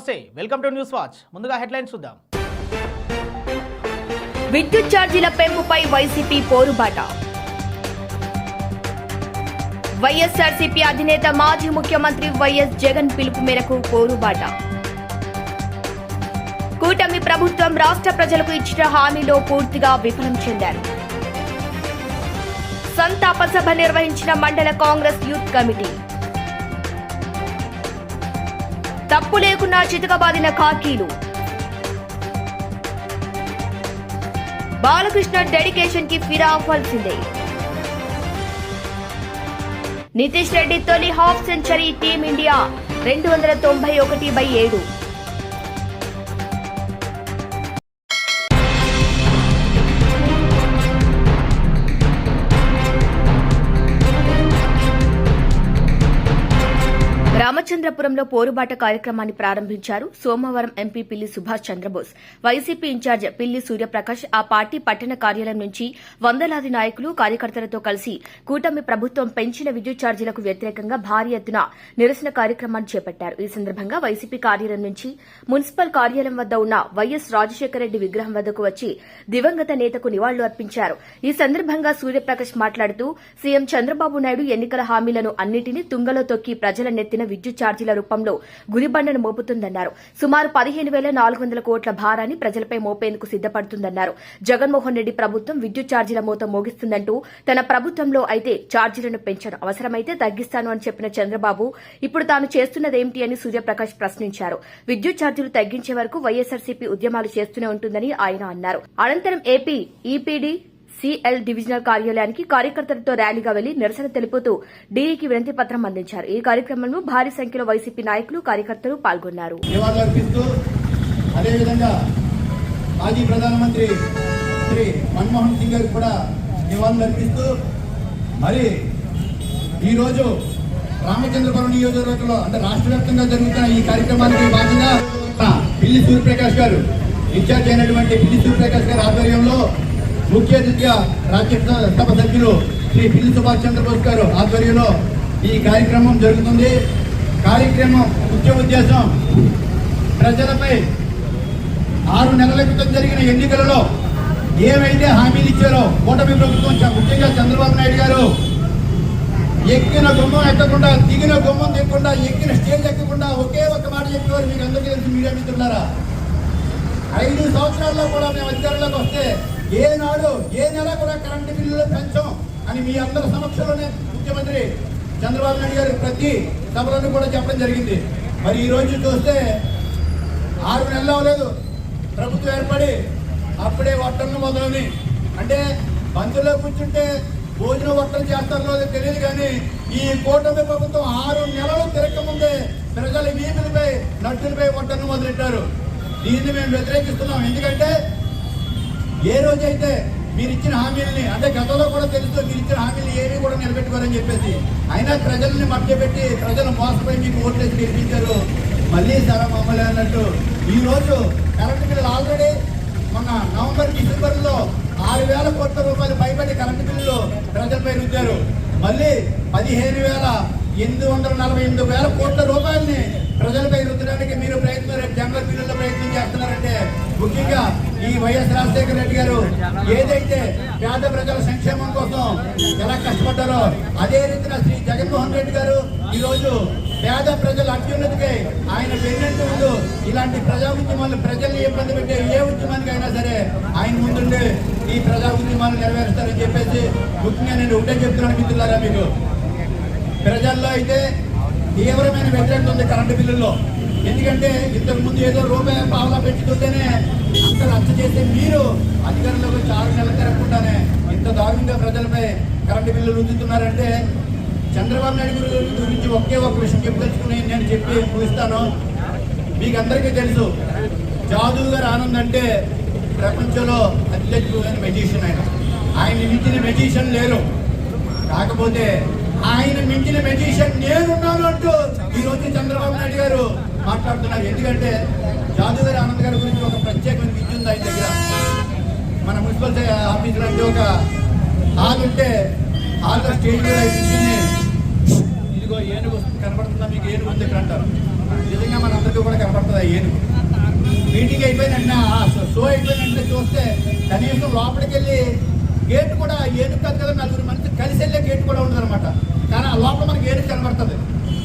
నమస్తే welcome to news watch. ముందుగా headlines చూద్దాం. విద్యుత్ ఛార్జీల పెంపుపై వైసీపీ పోరుబాట. వైఎస్ఆర్సీపీ అధినేత మాజీ ముఖ్యమంత్రి వైఎస్ జగన్ పిలుపు మేరకు పోరుబాట. కూటమి ప్రభుత్వం రాష్ట్ర ప్రజలకు ఇచ్చిన హామీలో పూర్తిగా విఫలం చెందారు. సంతాప సభ నిర్వహించిన మండల కాంగ్రెస్ యూత్ కమిటీ. తప్పు లేకున్నా చితకబాదిన ఖాకీలు. బాలకృష్ణ డెడికేషన్కి ఫిరా అవ్వాల్సిందే. నితీష్ రెడ్డి తొలి హాఫ్ సెంచరీ టీమిండియా రెండు వందల తొంభై ఒకటి బై ఏడు. రామచంద్రపురంలో పోరుబాట కార్యక్రమాన్ని ప్రారంభించారు సోమవారం MP Pilli Subhash Chandrabose. YCP incharge పిల్లి సూర్యప్రకాష్ ఆ పార్టీ పట్టణ కార్యాలయం నుంచి వందలాది నాయకులు కార్యకర్తలతో కలిసి కూటమి ప్రభుత్వం పెంచిన విద్యుత్ ఛార్జీలకు వ్యతిరేకంగా భారీ ఎత్తున నిరసన కార్యక్రమాన్ని చేపట్టారు. ఈ సందర్భంగా వైసీపీ కార్యాలయం నుంచి మున్సిపల్ కార్యాలయం వద్ద ఉన్న వైఎస్ రాజశేఖర రెడ్డి విగ్రహం వద్దకు వచ్చి దివంగత నేతకు నివాళులు అర్పించారు. ఈ సందర్భంగా సూర్యప్రకాష్ మాట్లాడుతూ సీఎం చంద్రబాబు నాయుడు ఎన్నికల హామీలను అన్నింటినీ తుంగలో తొక్కి ప్రజల నెత్తిన విద్యుత్ ఛార్జీల రూపంలో గురిబండను మోపుతుందన్నారు. సుమారు పదిహేను వేల నాలుగు వందల కోట్ల భారాన్ని ప్రజలపై మోపేందుకు సిద్దపడుతుందన్నారు జగన్మోహన్ రెడ్డి ప్రభుత్వం విద్యుత్ ఛార్జీల మోత మోగిస్తుందంటూ తన ప్రభుత్వంలో అయితే ఛార్జీలను పెంచను అవసరమైతే తగ్గిస్తాను అని చెప్పిన చంద్రబాబు ఇప్పుడు తాను చేస్తున్నదేమిటి అని సూర్యప్రకాష్ ప్రశ్నించారు. విద్యుత్ ఛార్జీలు తగ్గించే వరకు వైఎస్ఆర్సీపీ ఉద్యమాలు చేస్తూనే ఉంటుందని ఆయన అన్నారు. అనంతరం ఏపీ ఈపీడీ సిఎల్ డివిజనల్ కార్యాలయానికి కార్యకర్తలతో ర్యాలీగా వెళ్ళి నిరసన తెలుపుతూ డీఈకి వినతి పత్రం అందించారు. ఈ కార్యక్రమంలో భారీ సంఖ్యలో వైసీపీ నాయకులు కార్యకర్తలు పాల్గొన్నారు. అదేవిధంగా మాజీ ప్రధానమంత్రి శ్రీ మన్మోహన్ సింగ్ గారికి కూడా నివాళులర్పిస్తూ మరి ఈరోజు రామచంద్రపురం నియోజకవర్గంలో అంటే రాష్ట్ర వ్యాప్తంగా జరుగుతున్న ఈ కార్యక్రమానికి భాగంగా పిల్లి సూర్యప్రకాష్ గారు ఇన్ఛార్జ్ అయినటువంటి పిల్లి సూర్యప్రకాష్ గారి ఆధ్వర్యంలో ముఖ్య అతిథిగా రాజ్యసభ సభ్యులు శ్రీ పిల్లి సుభాష్ చంద్రబోస్ గారు ఆధ్వర్యంలో ఈ కార్యక్రమం జరుగుతుంది. కార్యక్రమం ముఖ్య ఉద్దేశం ప్రజలపై ఆరు నెలల క్రితం జరిగిన ఎన్నికలలో ఏమైతే హామీలు ఇచ్చారో కూటమి ప్రభుత్వం ముఖ్యంగా చంద్రబాబు నాయుడు గారు ఎక్కిన గుమ్మం ఎక్కకుండా దిగిన గుమ్మం దిగకుండా ఎక్కిన స్టేజ్ ఎక్కకుండా ఒకే ఒక మాట చెప్పేవారు మీకు అందరికీ తెలిసి మీడియా మిత్రులారా. ఐదు సంవత్సరాల్లో కూడా మేము అధికారంలోకి వస్తే ఏనాడు ఏ నెల కూడా కరెంటు బిల్లులు పెంచాం అని మీ అందరి సమక్షంలోనే ముఖ్యమంత్రి చంద్రబాబు నాయుడు గారు ప్రతి సభలను కూడా చెప్పడం జరిగింది. మరి ఈరోజు చూస్తే ఆరు నెలలు అవ్వలేదు. ప్రభుత్వం ఏర్పడి అప్పుడే వట్టలను మొదలని అంటే బంధులో కూర్చుంటే భోజనం వట్టలు చేస్తారో తెలియదు కానీ ఈ కూటమి ప్రభుత్వం ఆరు నెలలు తిరగకముందే ప్రజల వీధులపై నట్టులపై వట్టను మొదలెట్టారు. దీన్ని మేము వ్యతిరేకిస్తున్నాం. ఎందుకంటే ఏ రోజైతే మీరు ఇచ్చిన హామీలని అంటే గతంలో కూడా తెలుస్తూ మీరు ఇచ్చిన హామీలు ఏవి కూడా నిలబెట్టుకోరని చెప్పేసి అయినా ప్రజల్ని మభ్యపెట్టి ప్రజలు మోసపోయి మీకు ఓట్లేసి గెలిపించారు. మళ్ళీ సరే మమ్మల్ని అన్నట్టు ఈరోజు కరెంటు బిల్లు ఆల్రెడీ మొన్న నవంబర్ డిసెంబర్లో ఆరు వేల కోట్ల రూపాయలు పైబడి కరెంటు బిల్లులు ప్రజలపై రుద్దారు. మళ్ళీ పదిహేను వేల ఎనిమిది వందల నలభై ఎనిమిది వేల కోట్ల రూపాయలని ప్రజలపై రుద్దడానికి మీరు ప్రయత్నం రేపు జనవరి ప్రయత్నం చేస్తున్నారంటే ముఖ్యంగా ఈ వైఎస్ రాజశేఖర రెడ్డి గారు ఏదైతే పేద ప్రజల సంక్షేమం కోసం ఎలా కష్టపడ్డారో అదే రీతిన శ్రీ జగన్మోహన్ రెడ్డి గారు ఈ రోజు పేద ప్రజల అభ్యున్నతికై ఆయన వెళ్ళినట్టు ముందు ఇలాంటి ప్రజా ఉద్యమాలు ప్రజల్ని ఇబ్బంది పెట్టే ఏ ఉద్యమానికి అయినా సరే ఆయన ముందుండి ఈ ప్రజా ఉద్యమాలు నెరవేరుస్తారని చెప్పేసి ముఖ్యంగా నేను ఉంటే చెప్తున్నాను మిత్రులారా మీకు. ప్రజల్లో అయితే తీవ్రమైన వ్యతిరేకత ఉంది కరెంటు బిల్లుల్లో. ఎందుకంటే ఇంతకు ముందు ఏదో రూపాయి పావులా పెట్టుకుంటేనే అంత రచ్చ చేసే మీరు అధికారంలోకి వచ్చి ఆరు నెలలు తిరగకుండానే ఇంత దారుణంగా ప్రజలపై కరెంటు బిల్లులు రుద్దుతున్నారంటే చంద్రబాబు నాయుడు గురించి ఒకే ఒక విషయం చెప్పదలుచుకుని నేను చెప్పి ముగిస్తాను. మీకు అందరికీ తెలుసు జాదు గారు ఆనంద్ అంటే ప్రపంచంలో అత్యద్భుతమైన మెజిషియన్ ఆయన. ఆయన మించిన మెజిషియన్ లేరు. కాకపోతే ఆయన మించిన మెజిషియన్ నేనున్నాను అంటూ ఈ రోజు చంద్రబాబు నాయుడు గారు మాట్లాడుతున్నారు. ఎందుకంటే జాదు గారి ఆనంద్ గారి గురించి ఒక ప్రత్యేకమైన విద్య ఉంది ఆయన దగ్గర. మన మున్సిపల్ ఆఫీసులో అంటే ఒక హాల్ ఉంటే హాల్లో స్టేజ్ మీద విద్యుని ఇదిగో ఏనుగు కనపడుతుందా? మీకు ఏనుగు ఉంది ఇక్కడ అంటారు. నిజంగా మనందరికీ కూడా కనపడుతుంది ఏనుగు? మీటింగ్ అయిపోయిన షో- అయిపోయిన చూస్తే కనీసం లోపలికి వెళ్ళి గేట్ కూడా ఏనుగు కాదు కదా నలుగురు మనిషి కలిసి వెళ్ళే గేట్ కూడా ఉండదు అనమాట కానీ ఆ లోపల మనకి ఏనుగు కనబడుతుంది.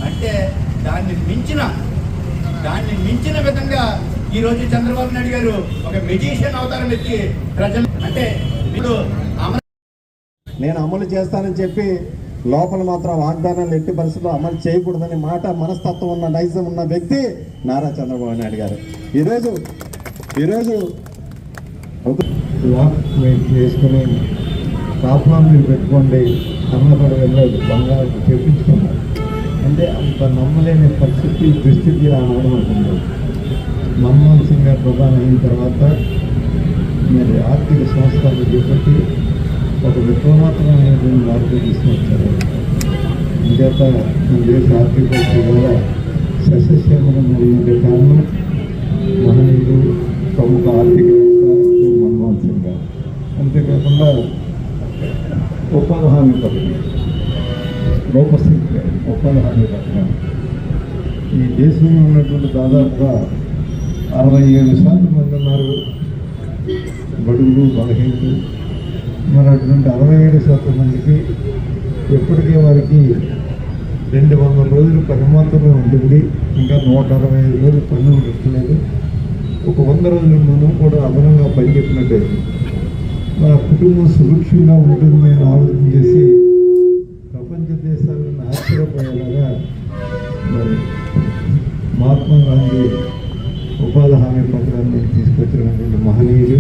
అంటే దాన్ని మించిన దాన్ని మించిన విధంగా ఈరోజు చంద్రబాబు నాయుడు గారు ఒక మెజిషియన్ అవతారం ఎత్తి ప్రజలు అంటే ఇప్పుడు నేను అమలు చేస్తానని చెప్పి లోపల మాత్రం వాగ్దానాలు ఎట్టి పరిస్థితుల్లో అమలు చేయకూడదని మాట మనస్తత్వం ఉన్న నైజం ఉన్న వ్యక్తి నారా చంద్రబాబు నాయుడు గారు. ఈరోజు ఈరోజు లాక్ చేసుకుని కాపులా మీరు పెట్టుకోండి అన్నపడ వెళ్ళలేదు బంగారు తెప్పించుకున్నారు అంటే అంత నమ్మలేని పరిస్థితి దుస్థితి రావడం అనుకుంది మన్మోహన్ సింగ్ గారు ప్రధాని అయిన తర్వాత మరి ఆర్థిక సంస్థలు చేపట్టి ఒక విప్లవాత్మకమైనటువంటి మార్పులు తీసుకొచ్చారు. ఇంకేత మన దేశ ఆర్థిక పరిస్థితి కూడా సస్యశ్యామలం జరిగే కారణం మహనీయులు ప్రముఖ ఆర్థికవేత్త అంతేకాకుండా ఉపాధి హామీ పథకం. లోపస్థితి ఉపాధి హామీ పథకం. ఈ దేశంలో ఉన్నటువంటి దాదాపుగా అరవై ఏడు శాతం మంది ఉన్నారు. బడుగులు బలహీనలు. మరి అటువంటి అరవై ఏడు శాతం మందికి ఎప్పటికే వారికి రెండు వందల రోజులు పని మాత్రమే ఉంటుంది ఇంకా నూట అరవై ఐదు రోజులు పన్ను పెట్టలేదు ఒక వంద రోజుల మనం కూడా అదనంగా పనిచేసినట్టే మన కుటుంబం సురక్షంగా ఉంటుంది అని ఆలోచన చేసి ప్రపంచ దేశాలను ఆశ్చర్యపోయేలాగా మరి మహాత్మా గాంధీ ఉపాధి హామీ పథకాన్ని తీసుకొచ్చినటువంటి మహనీయులు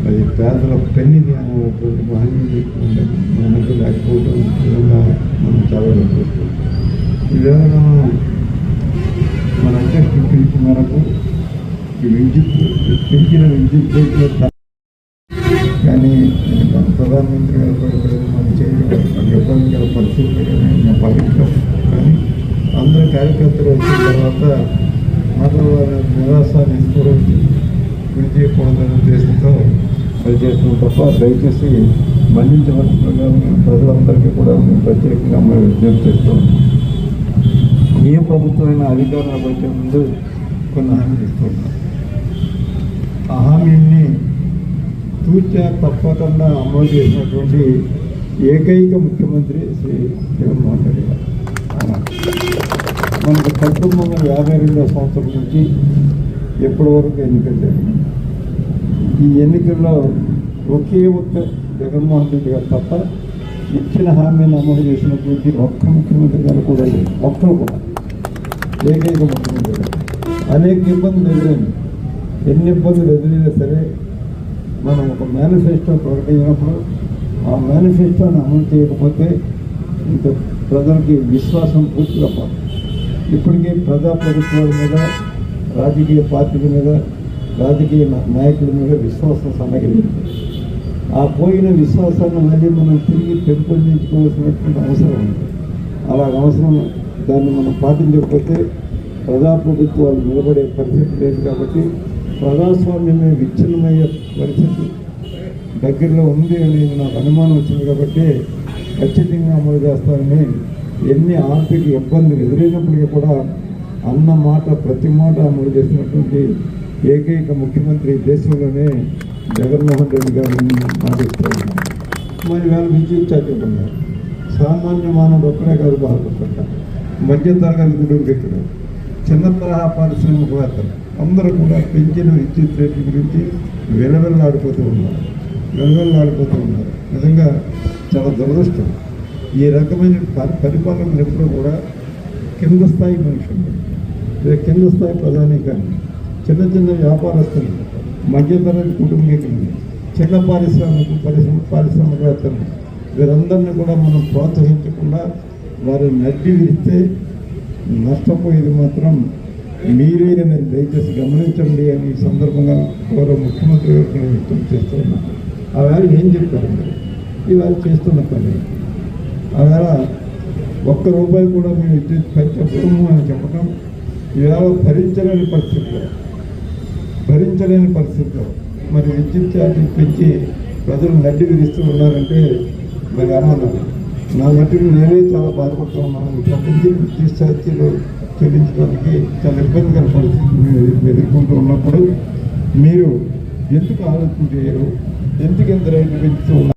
అది పేదల పెన్నిని అనేటువంటి మహనీయులు మన లేకపోవడం నిజంగా మనం చాలా చూస్తాం ఇవాళ మనం మన అధ్యక్షుడు పిలిచిన మేరకు ఈ విద్యుత్ పెంచిన విద్యుత్ రేట్లు ప్రధానమంత్రి గారు కూడా ఇక్కడ మనం చేయడం ఇబ్బందికర పరిస్థితులు నేను భావించాం కానీ అందరూ కార్యకర్తలు వచ్చిన తర్వాత మరల వారి నిరాశ నిస్పృహ గురి ఉద్దేశంతో పనిచేస్తున్నాం తప్ప దయచేసి మన్నించవలసిందిగా ప్రజలందరికీ కూడా మేము ప్రత్యేకంగా మేము విజ్ఞప్తి చేస్తాం ఏ ప్రభుత్వమైన అధికారంలోకి వచ్చే ముందు కొన్ని హామీలు ఇస్తున్నాం ఆ హామీని తూచా తప్పకుండా అమలు చేసినటువంటి ఏకైక ముఖ్యమంత్రి శ్రీ జగన్మోహన్ రెడ్డి గారు. మనకు పంతొమ్మిది వందల యాభై రెండో సంవత్సరం నుంచి ఎప్పటి వరకు ఎన్నికలు జరిగినాయి? ఈ ఎన్నికల్లో ఒకే ఒక్క జగన్మోహన్ రెడ్డి గారు తప్ప ఇచ్చిన హామీని అమలు చేసినటువంటి ఒక్క ముఖ్యమంత్రి గారు కూడా లేదు ఒక్కరు కూడా. ఏకైక ముఖ్యమంత్రి గారు. అనేక ఇబ్బందులు ఎదురైంది ఎన్ని ఇబ్బందులు ఎదురైనా సరే మనం ఒక మేనిఫెస్టో ప్రకటించినప్పుడు ఆ మేనిఫెస్టోని అమలు చేయకపోతే ఇంకా ప్రజలకి విశ్వాసం పూర్తిగా పోతుంది ఇప్పటికే ప్రజా ప్రభుత్వాల మీద రాజకీయ పార్టీల మీద రాజకీయ నాయకుల మీద విశ్వాసం సన్నగిలింది ఆ పోయిన విశ్వాసాన్ని మళ్ళీ మనం తిరిగి పెంపొందించుకోవాల్సినటువంటి అవసరం ఉంది. అలా అవసరం దాన్ని మనం పాటించకపోతే ప్రజాప్రభుత్వాలు నిలబడే పరిస్థితి లేదు కాబట్టి ప్రజాస్వామ్యమే విచ్ఛిన్నమయ్యే పరిస్థితి దగ్గరలో ఉంది అనేది నాకు అనుమానం వచ్చింది కాబట్టి ఖచ్చితంగా అమలు చేస్తానని ఎన్ని ఆర్థిక ఇబ్బందులు ఎదురైనప్పటికీ కూడా అన్న మాట ప్రతి మాట అమలు చేసినటువంటి ఏకైక ముఖ్యమంత్రి దేశంలోనే జగన్మోహన్ రెడ్డి గారిని భావిస్తున్నాను మరి వాళ్ళు విద్యుత్ ఛార్జీలు ఉన్నారు సామాన్య మానవుడు ఒక్కడే కాదు బాధపడతారు మధ్య తరగతి కుటుంబీకులు చిన్న తరహా పారిశ్రామికవేత్తలు అందరూ కూడా పెంచిన విద్యుత్ రేట్ల గురించి విలవెల్లాడిపోతూ ఉన్నారు. విలవెల్లాడిపోతూ ఉన్నారు. నిజంగా చాలా దురదృష్టం. ఈ రకమైన పరిపాలన ఎప్పుడూ కూడా కింద స్థాయి మనుషులు. కింద స్థాయి ప్రధాని కానీ చిన్న చిన్న వ్యాపారస్తులు మధ్యతరగతి కుటుంబీకులు చిన్న పారిశ్రామిక పరిశ్రమ పారిశ్రామికవేత్తలు వీరందరినీ కూడా మనం ప్రోత్సహించకుండా వారిని నడ్డి విరిస్తే నష్టపోయేది మాత్రం మీరే దయచేసి గమనించండి అని ఈ సందర్భంగా గౌరవ ముఖ్యమంత్రి గారికి నేను విజ్ఞప్తి ఆ ఆవేళ ఏం చెప్పారు? మీరు ఇవాళ చేస్తున్న పని. ఆవేళ ఒక్క రూపాయి కూడా మీరు విద్యుత్ పెంచకూడము అని చెప్పడం ఇవాళ భరించలేని పరిస్థితిలో భరించలేని పరిస్థితిలో మరి విద్యుత్ ఛార్జీలు పెంచి ప్రజలు నడ్డి విధిస్తూ ఉన్నారంటే మరి అన్నాను నా మట్టుకు నేనే చాలా బాధపడుతూ ఉన్నాను ఇప్పటి నుంచి విద్యుత్ ఛార్జీలు చెల్లించడానికి చాలా ఇబ్బందికర పరిస్థితిని ఎదుర్కొంటూ ఉన్నప్పుడు మీరు ఎందుకు ఆలోచన చేయరు? ఎందుకు ఎంత రేట్లు పెంచుతూ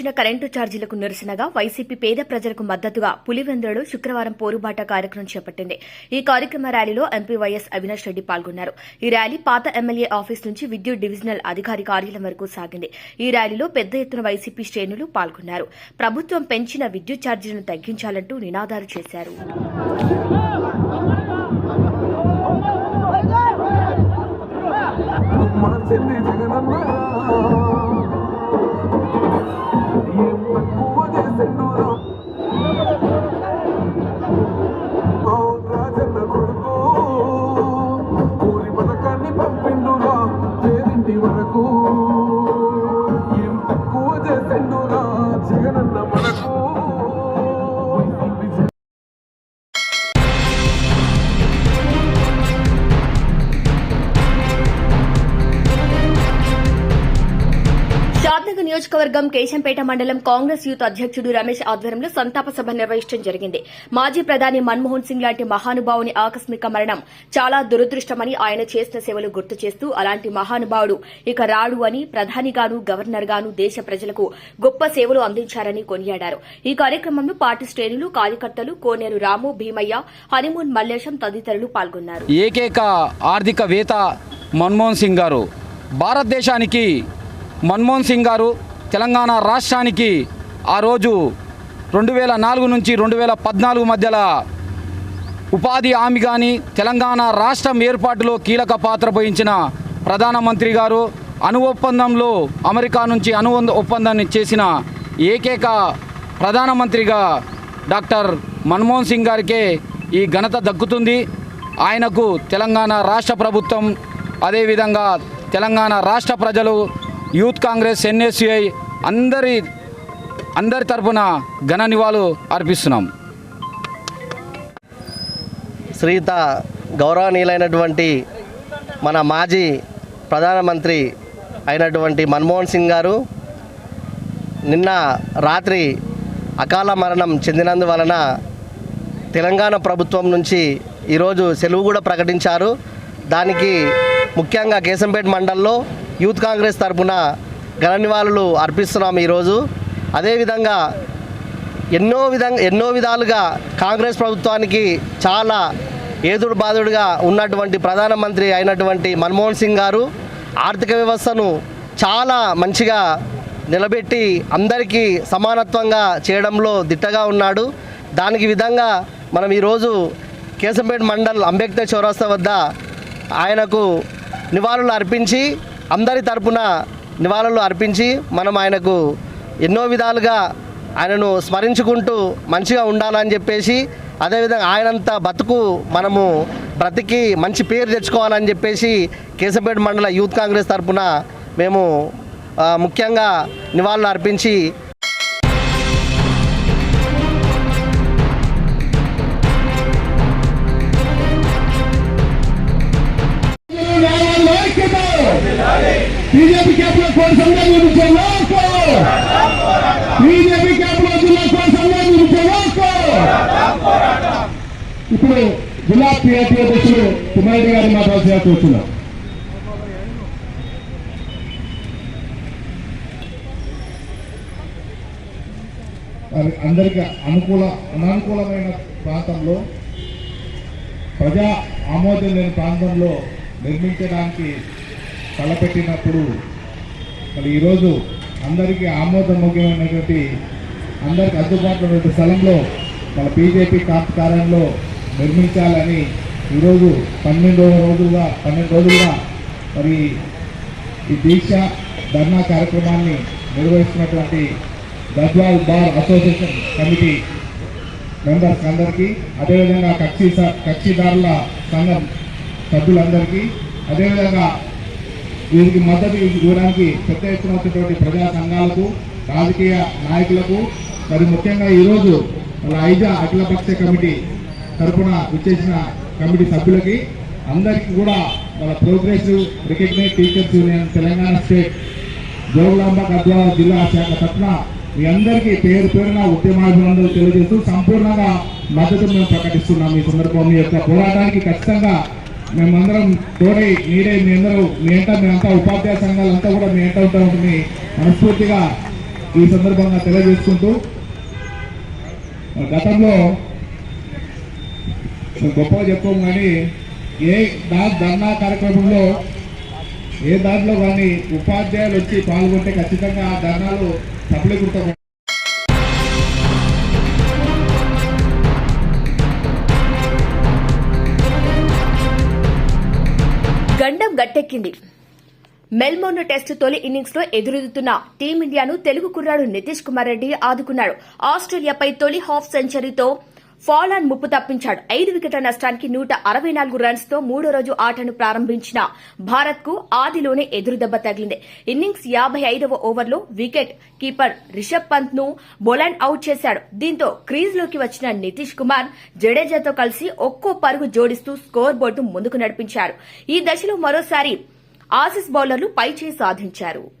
పెంచిన కరెంటు ఛార్జీలకు నిరసనగా వైసీపీ పేద ప్రజలకు మద్దతుగా పులివెందులలో శుక్రవారం పోరుబాట కార్యక్రమం చేపట్టింది. ఈ కార్యక్రమ ర్యాలీలో ఎంపీ వైఎస్ అవినాష్ రెడ్డి పాల్గొన్నారు. ఈ ర్యాలీ పాత ఎమ్మెల్యే ఆఫీస్ నుంచి విద్యుత్ డివిజనల్ అధికారి కార్యాలయం వరకు సాగింది. ఈ ర్యాలీలో పెద్ద ఎత్తున వైసీపీ శ్రేణులు పాల్గొన్నారు. ప్రభుత్వం పెంచిన విద్యుత్ ఛార్జీలను తగ్గించాలంటూ నినాదాలు చేశారు. మార్చింది నియోజకవర్గం కేశంపేట మండలం కాంగ్రెస్ యూత్ అధ్యక్షుడు రమేష్ ఆధ్వర్యంలో సంతాప సభ నిర్వహించడం జరిగింది. మాజీ ప్రధాని మన్మోహన్ సింగ్ లాంటి మహానుభావుని ఆకస్మిక మరణం చాలా దురదృష్టమని ఆయన చేసిన సేవలు గుర్తు చేస్తూ అలాంటి మహానుభావుడు ఇక రాడు అని ప్రధానిగాను గవర్నర్ గాను దేశ ప్రజలకు గొప్ప సేవలు అందించారని కొనియాడారు. ఈ కార్యక్రమంలో పార్టీ శ్రేణులు కార్యకర్తలు కోనేరు రాము భీమయ్య హనిమూన్ మల్లేశం తదితరులు పాల్గొన్నారు. ఏకైక ఆర్థికవేత్త మన్మోహన్ సింగ్ గారు. భారతదేశానికి మన్మోహన్ సింగ్ గారు తెలంగాణ రాష్ట్రానికి ఆ రోజు రెండు వేల నాలుగు నుంచి రెండు వేల పద్నాలుగు మధ్యలో ఉపాధి హామీ కానీ తెలంగాణ రాష్ట్రం ఏర్పాటులో కీలక పాత్ర పోయించిన ప్రధానమంత్రి గారు అణు ఒప్పందంలో అమెరికా నుంచి అణు ఒప్పందాన్ని చేసిన ఏకైక ప్రధానమంత్రిగా డాక్టర్ మన్మోహన్ సింగ్ గారికే ఈ ఘనత దక్కుతుంది. ఆయనకు తెలంగాణ రాష్ట్ర ప్రభుత్వం అదేవిధంగా తెలంగాణ రాష్ట్ర ప్రజలు యూత్ కాంగ్రెస్ ఎన్ఎస్యుఐ అందరి అందరి తరపున ఘన నివాళులు అర్పిస్తున్నాం. శ్రీత గౌరవనీయులైనటువంటి మన మాజీ ప్రధానమంత్రి అయినటువంటి మన్మోహన్ సింగ్ గారు నిన్న రాత్రి అకాల మరణం చెందినందువలన తెలంగాణ ప్రభుత్వం నుంచి ఈరోజు సెలవు కూడా ప్రకటించారు. దానికి ముఖ్యంగా కేశంపేట మండల్లో యూత్ కాంగ్రెస్ తరపున ఘన నివాళులు అర్పిస్తున్నాం ఈరోజు. అదేవిధంగా ఎన్నో విధంగా ఎన్నో విధాలుగా కాంగ్రెస్ ప్రభుత్వానికి చాలా ఏదుడు బాదుడుగా ఉన్నటువంటి ప్రధానమంత్రి అయినటువంటి మన్మోహన్ సింగ్ గారు ఆర్థిక వ్యవస్థను చాలా మంచిగా నిలబెట్టి అందరికీ సమానత్వంగా చేయడంలో దిట్టగా ఉన్నాడు. దానికి విధంగా మనం ఈరోజు కేశంపేట మండల్ అంబేద్కర్ చౌరస్తా వద్ద ఆయనకు నివాళులు అర్పించి అందరి తరపున నివాళులు అర్పించి మనం ఆయనకు ఎన్నో విధాలుగా ఆయనను స్మరించుకుంటూ మంచిగా ఉండాలని చెప్పేసి అదేవిధంగా ఆయనంత బతుకు మనము బ్రతికి మంచి పేరు తెచ్చుకోవాలని చెప్పేసి కేసపేట మండల యూత్ కాంగ్రెస్ తరపున మేము ముఖ్యంగా నివాళులు అర్పించి బీజేపీ క్యాప్లో కోసం సంఘాలు నిర్మించే బీజేపీ క్యాప్లో జిల్లా కోడి సంఘాలు నిర్మించే ఇప్పుడు జిల్లా పిఆర్టీ అధ్యక్షుడు కుమారెడ్డి గారిని మాట్లాడాల్సిన కూర్చున్నాం మరి అందరికీ అనుకూల అనానుకూలమైన ప్రాంతంలో ప్రజా ఆమోదం లేని ప్రాంతంలో నిర్మించడానికి తలపెట్టినప్పుడు మరి ఈరోజు అందరికీ ఆమోదయోగ్యమైనటువంటి అందరికి అందుబాటులో ఉన్న స్థలంలో మన బీజేపీ కాంప్ కార్యాలయంలో నిర్మించాలని ఈరోజు పన్నెండవ రోజులుగా పన్నెండు రోజులుగా మరి ఈ దీక్ష ధర్నా కార్యక్రమాన్ని నిర్వహిస్తున్నటువంటి Gadwal bar association committee members అందరికీ అదేవిధంగా కక్షి స- కక్షిదారుల సంఘం సభ్యులందరికీ అదేవిధంగా వీరికి మద్దతు ఇవ్వడానికి పెద్ద ఎత్తున వచ్చినటువంటి ప్రజా సంఘాలకు రాజకీయ నాయకులకు మరి ముఖ్యంగా ఈరోజు వాళ్ళ ఐజా అఖిలపక్ష కమిటీ తరపున విచ్చేసిన కమిటీ సభ్యులకి అందరికీ కూడా వాళ్ళ progressive recognise teachers union Telangana state Jogulamba Gadwala జిల్లా శాఖ తరఫున మీ అందరికీ పేరు పేరున ఉద్యమాభినందనలు తెలియజేస్తూ సంపూర్ణంగా మద్దతు మేము ప్రకటిస్తున్నాం ఈ సందర్భం మీ యొక్క పోరాటానికి ఖచ్చితంగా మేమందరం తోడై మీరే మీ అందరూ మీ అంతా మేమంతా ఉపాధ్యాయ సంఘాలంతా కూడా మీ ఉంటా ఉంటుంది మనస్ఫూర్తిగా ఈ సందర్భంగా తెలియజేసుకుంటూ గతంలో గొప్పగా చెప్పాం కానీ ఏ దా ధర్నా కార్యక్రమంలో ఏ దాంట్లో కానీ ఉపాధ్యాయులు వచ్చి పాల్గొంటే ఖచ్చితంగా ఆ ధర్నాలు సఫలీకృతం తెరకెక్కింది గట్టెక్కింది మెల్బోర్న్ టెస్ట్ తొలి ఇన్నింగ్స్లో ఎదురెదుతున్న టీమిండియాను తెలుగు కుర్రాడు నితీష్ కుమార్ రెడ్డి ఆదుకున్నాడు. ఆస్ట్రేలియాపై తొలి హాఫ్ సెంచరీతో ఫాలాన్ ముప్పు తప్పించాడు. ఐదు వికెట్ల నష్టానికి నూట అరవై నాలుగు రన్స్తో మూడో రోజు ఆటను ప్రారంభించిన భారత్కు ఆదిలోనే ఎదురుదెబ్బ తగిలింది. ఇన్నింగ్స్ యాభై ఐదవ ఓవర్లో వికెట్ కీపర్ రిషబ్ పంత్ను బొలాండ్ అవుట్ చేశాడు. దీంతో క్రీజ్లోకి వచ్చిన నితీష్ కుమార్ జడేజాతో కలిసి ఒక్కో పరుగు జోడిస్తూ స్కోర్ బోర్డు ముందుకు నడిపించారు. ఈ దశలో మరోసారి ఆసీస్ బౌలర్లు పైచేయి సాధించారు.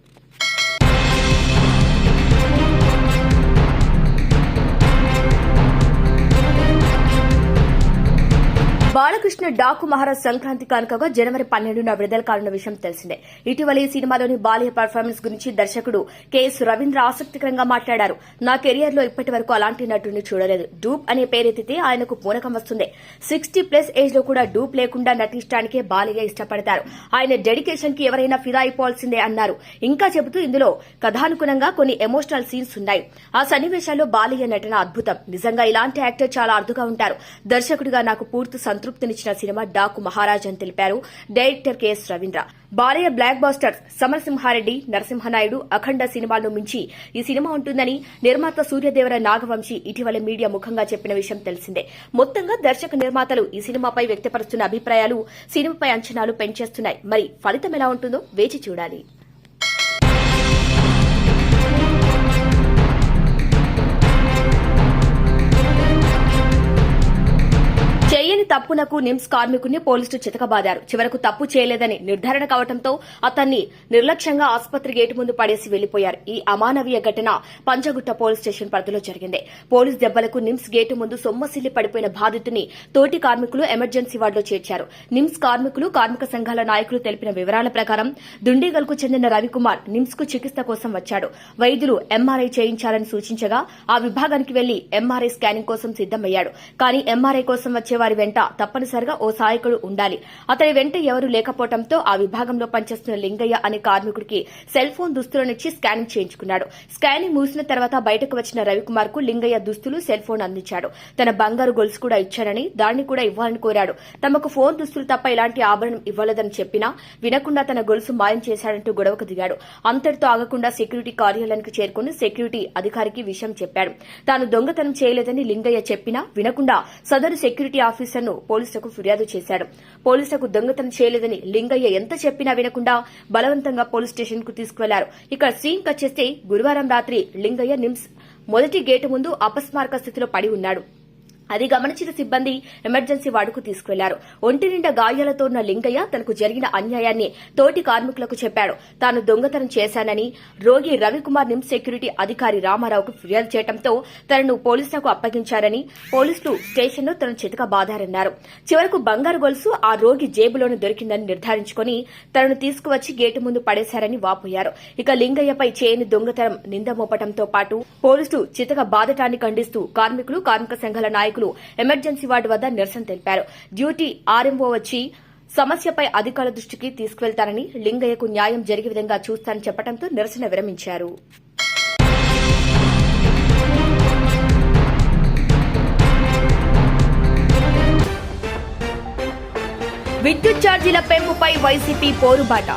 బాలకృష్ణ డాకు మహారాజ్ సంక్రాంతి కానుకగా జనవరి పన్నెండున విడుదల కానున్న విషయం తెలిసిందే. ఇటీవల ఈ సినిమాలోని బాల్య పర్ఫార్మెన్స్ గురించి దర్శకుడు కెఎస్ రవీంద్ర ఆసక్తికరంగా మాట్లాడారు. నా కెరియర్లో ఇప్పటి వరకు అలాంటి నటుడిని చూడలేదు. డూప్ అనే పేరెత్తితే ఆయనకు పూనకం వస్తుంది. సిక్స్టీ ప్లస్ ఏజ్లో కూడా డూప్ లేకుండా నటించడానికే బాలయ్య ఇష్టపడతారు. ఆయన డెడికేషన్కి ఎవరైనా ఫిదా అయిపోవాల్సిందే అన్నారు. ఇంకా చెబుతూ ఇందులో కథానుగుణంగా కొన్ని ఎమోషనల్ సీన్స్ ఉన్నాయి. ఆ సన్నివేశాల్లో బాలయ్య నటన అద్భుతం. నిజంగా ఇలాంటి యాక్టర్ చాలా అరుదుగా ఉంటారు. దర్శకుడిగా నాకు పూర్తి సంతృప్తినిచ్చిన సినిమా డాకు మహారాజ్ అని తెలిపారు director KS Ravindra. Balayya blockbuster Samarasimha Reddy Narasimha Naidu Akhanda సినిమాలను మించి ఈ సినిమా ఉంటుందని నిర్మాత సూర్యదేవర నాగవంశీ ఇటీవల మీడియా ముఖంగా చెప్పిన విషయం తెలిసిందే. మొత్తంగా దర్శక నిర్మాతలు ఈ సినిమాపై వ్యక్తపరుస్తున్న అభిప్రాయాలు సినిమాపై అంచనాలు పెంచేస్తున్నాయి. మరి ఫలితం ఎలా ఉంటుందో వేచి చూడాలి. తప్పునకు నిమ్స్ కార్మికుడిని పోలీసులు చితకబాదారు. చివరకు తప్పు చేయలేదని నిర్ధారణ కావడంతో అతన్ని నిర్లక్ష్యంగా ఆసుపత్రి గేటు ముందు పడేసి వెళ్ళిపోయారు ఈ అమానవీయ ఘటన పంచగుట్ట పోలీస్ స్టేషన్ పరిధిలో జరిగింది. పోలీస్ దెబ్బలకు నిమ్స్ గేటు ముందు సొమ్మసిల్లి పడిపోయిన బాధితుని తోటి కార్మికులు ఎమర్జెన్సీ వార్డులో చేర్చారు. నిమ్స్ కార్మికులు కార్మిక సంఘాల నాయకులు తెలిపిన వివరాల ప్రకారం దుండిగల్కు చెందిన రవికుమార్ నిమ్స్కు చికిత్స కోసం వచ్చాడు. వైద్యులు ఎంఆర్ఐ చేయించాలని సూచించగా ఆ విభాగానికి వెళ్ళి ఎంఆర్ఐ స్కానింగ్ కోసం సిద్దమయ్యాడు కానీ ఎంఆర్ఐ కోసం వచ్చే వారి వెంట తప్పనిసరిగా ఓ సహాయకుడు ఉండాలి. అతని వెంట ఎవరూ లేకపోవడంతో ఆ విభాగంలో పనిచేస్తున్న లింగయ్య అనే కార్మికుడికి సెల్ ఫోన్ దుస్తులనిచ్చి స్కానింగ్ చేయించుకున్నాడు. స్కానింగ్ ముగిసిన తర్వాత బయటకు వచ్చిన రవికుమార్కు లింగయ్య దుస్తులు సెల్ ఫోన్ అందించాడు. తన బంగారు గొలుసు కూడా ఇచ్చానని దాన్ని కూడా ఇవ్వాలని కోరాడు. తమకు ఫోన్ దుస్తులు తప్ప ఇలాంటి ఆభరణం ఇవ్వలేదని చెప్పినా వినకుండా తన గొలుసు మాయం చేశాడంటూ గొడవకు దిగాడు. అంతటితో ఆగకుండా సెక్యూరిటీ కార్యాలయానికి చేరుకుని సెక్యూరిటీ అధికారికి విషయం చెప్పాడు. తాను దొంగతనం చేయలేదని లింగయ్య చెప్పినా వినకుండా సదరు సెక్యూరిటీ ఆఫీసర్ను పోలీసులకు ఫిర్యాదు చేశాడు. పోలీసులకు దొంగతనం చేయలేదని లింగయ్య ఎంత చెప్పినా వినకుండా బలవంతంగా పోలీస్ స్టేషన్కు తీసుకువెళ్ళారు. ఇక్కడ సీన్ కట్ చేస్తే గురువారం రాత్రి లింగయ్య నిమ్స్ మొదటి గేటు ముందు అపస్మారక స్థితిలో పడి ఉన్నాడు. అది గమనించిన సిబ్బంది ఎమర్జెన్సీ వార్డుకు తీసుకెళ్ళారు ఒంటి నిండా గాయాలతో ఉన్న లింగయ్య తనకు జరిగిన అన్యాయాన్ని తోటి కార్మికులకు చెప్పాడు. తాను దొంగతనం చేశానని రోగి రవికుమార్ నిమ్ సెక్యూరిటీ అధికారి రామారావుకు ఫిర్యాదు చేయడంతో తనను పోలీసులకు అప్పగించారని పోలీసులు స్టేషన్లో తనను చితక బాధారన్నారు. చివరకు బంగారు గొలుసు ఆ రోగి జేబులోనే దొరికిందని నిర్ధారించుకుని తనను తీసుకువచ్చి గేటు ముందు పడేశారని వాపోయారు. ఇక లింగయ్యపై చేయని దొంగతనం నింద మోపడంతో పాటు పోలీసులు చితక బాధటాన్ని ఖండిస్తూ కార్మికులు కార్మిక సంఘాల నాయకులు ఎమర్జెన్సీ వార్డు వద్ద నిరసన తెలిపారు. డ్యూటీ ఆర్ఎంఓ వచ్చి సమస్యపై అధికారుల దృష్టికి తీసుకువెళ్తారని లింగయ్యకు న్యాయం జరిగే విధంగా చూస్తానని చెప్పడంతో నిరసన విరమించారు. విద్యుత్ ఛార్జీల పెంపుపై వైసీపీ పోరుబాట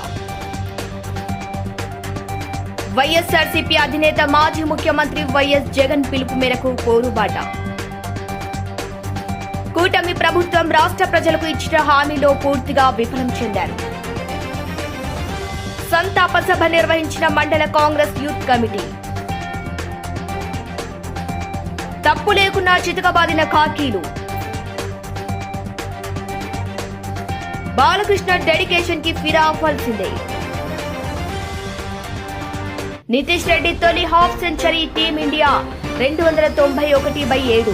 వైఎస్ఆర్సీపీ అధినేత మాజీ ముఖ్యమంత్రి వైఎస్ జగన్ పిలుపు మేరకు పోరుబాట కూటమి ప్రభుత్వం రాష్ట్ర ప్రజలకు ఇచ్చిన హామీలో పూర్తిగా విఫలం చెందారు. సంతాప సభ నిర్వహించిన మండల కాంగ్రెస్ యూత్ కమిటీ. తప్పు లేకున్నా చితకబాదిన ఖాకీలు. బాలకృష్ణ డెడికేషన్కి ఫిరా అవ్వాల్సిందే నితీష్ రెడ్డి తొలి హాఫ్ సెంచరీ టీమిండియా రెండు వందల తొంభై ఒకటి బై ఏడు.